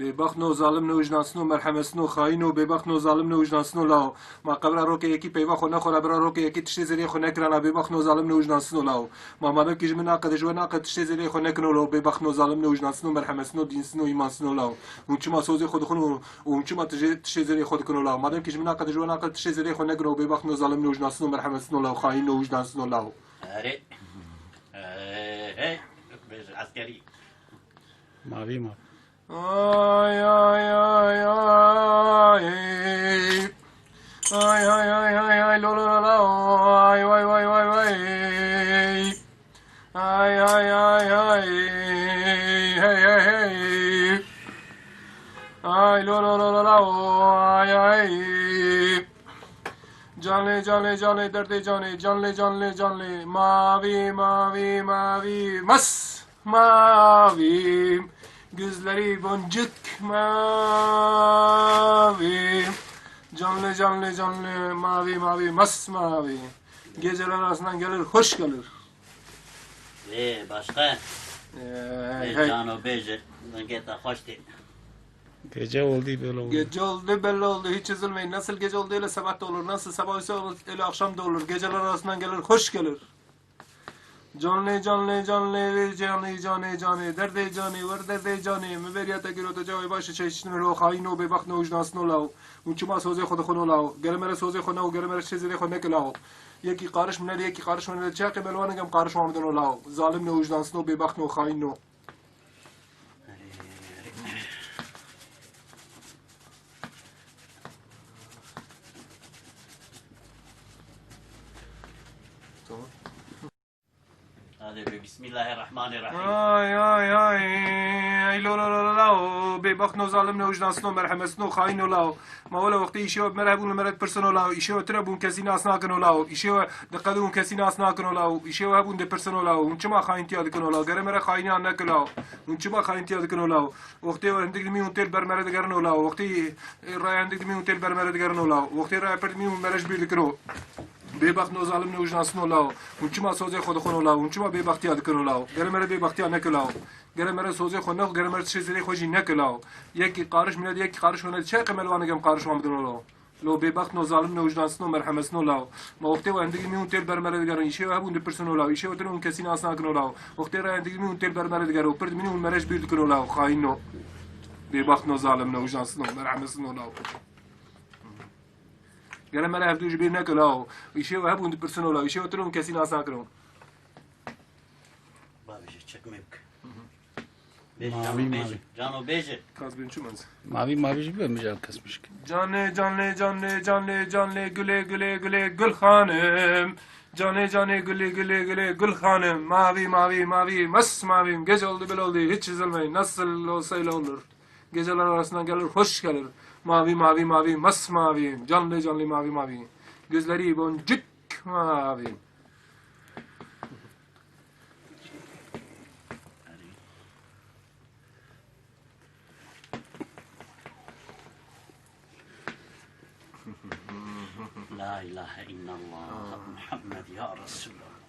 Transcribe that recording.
ببخت نو ظالم نو وجناسنو مرحمسنو خاینو ببخت نو ظالم نو وجناسنو لاو. ما قبر روک یکی پیوا خو نخوره برا روک یکی تشتی زری خو نکرانا ببخت نو ظالم نو وجناسنو لاو. ما مادم که جمنا قد جوانا قد تشتی زری خو نکنو لاو. ببخت نو ظالم نو وجناسنو مرحمسنو دینسنو ایمانسنو لاو. اون چما سوزی خود خونو اون چما تشتی زری خود کنو لاو. مادم که جمنا قد جوانا قد تشتی زری خو نکنو ببخت نو ظالم نو وجناسنو مرحمسنو لاو. خاین نو وجناسنو لاو Öyle. Öyle. Biz askeri. Mavi canlı canlı canlı derdi canlı canlı canlı canlı mavi mavi mavi. Mas mavi. Gözleri boncuk mavi Canlı canlı canlı mavi mavi mas mavi Geceler arasından gelir hoş gelir Ve başka. Hey, Ve hey. Cano Beyce. Geta hoş değil. Gece oldu böyle oldu. Gece oldu belli oldu hiç üzülmeyin. Nasıl gece oldu öyle sabah da olur. Nasıl sabah ise olur, öyle akşam da olur. Geceler arasından gelir hoş gelir. Canlı canlı canlı ver canlı canlı canlı derde canı var derde canı müveriyete gir ota cevabı başı çeşitli ro hain o bebak ne ucnas no lao unçuma sözü kod konu lao gelmere sözü konu o gelmere çezire konu ke lao yeki karış mne yeki karış mne çaqe belvanı gam karış mamdın o lao zalim ne ucnas no bebak no hain no Tamam. بسم الله الرحمن الرحيم. آي آي آي. أي لو لو لو لو بيبخنو ظالمنا وجناسنو مرحمسنو خاينو لو ما ولا وقت يشيو بمرهبون مرد برسنو لو يشيو تربون كسينا أسناكنو لو يشيو دقلون كسينا أسناكنو لو يشيو هبون دي برسنو لو ونشما خاين تياد كنو لو غير مرة خايني عنك لو ونشما خاين تياد كنو لو وقت عندك دمي ونتيل برمرد غرنو لو وقت راي عندك دمي ونتيل برمرد غرنو لو وقت راي برد مي ونمرش بيد كنو بےبخت نو ظالم نو جناس نو لاو اون چما سوزه خود خون لاو اون چما بےبختی یاد کرو لاو گره مره بےبختی نه کلاو گره مره سوزه خون نه گره مره چیز زری خوجی نه کلاو یکی قارش میاد یکی قارش ونه چه قمل وانه گم قارش وام درو لاو لو بێبخت و ظالم و ژناسن و مرحمەسن و لاو مەوەختێ وندگی میون تێر بەرمەرە دەگەڕن ئیشێ هەبوون دەپرسن و لاو ئیشێوەتر اون کەسی ناسناکن و لاو وەختێ ڕایندگی میون تێر بەرمەرە دەگەڕ و پرد منی اون مەرەش بیر دکن و لاو خاین و بێبخت و ظالم و ژناسن و مرحمەسن و لاو گره مره هفدوش بیر نکلاو ایشه و هبون پرسونو لاو ایشه و تر اون کسی ناس نکنو Babişe çekmek. Be Mavi, Cano mavi. Beyce. Cano Beyce. Kaz benim çumaz. Mavi mavi gibi mi can kasmış ki? Canlı canlı canlı canlı canlı güle güle güle gül hanım. Canı canı güle güle güle gül hanım. Mavi mavi mavi mas mavim. Gece oldu bel oldu hiç üzülmeyin. Nasıl olsa öyle olur. Geceler arasından gelir hoş gelir. Mavi mavi mavi mas mavim. Canlı canlı mavi mavi. Gözleri boncuk mavi. La ilahe illallah Muhammed ya Resulallah.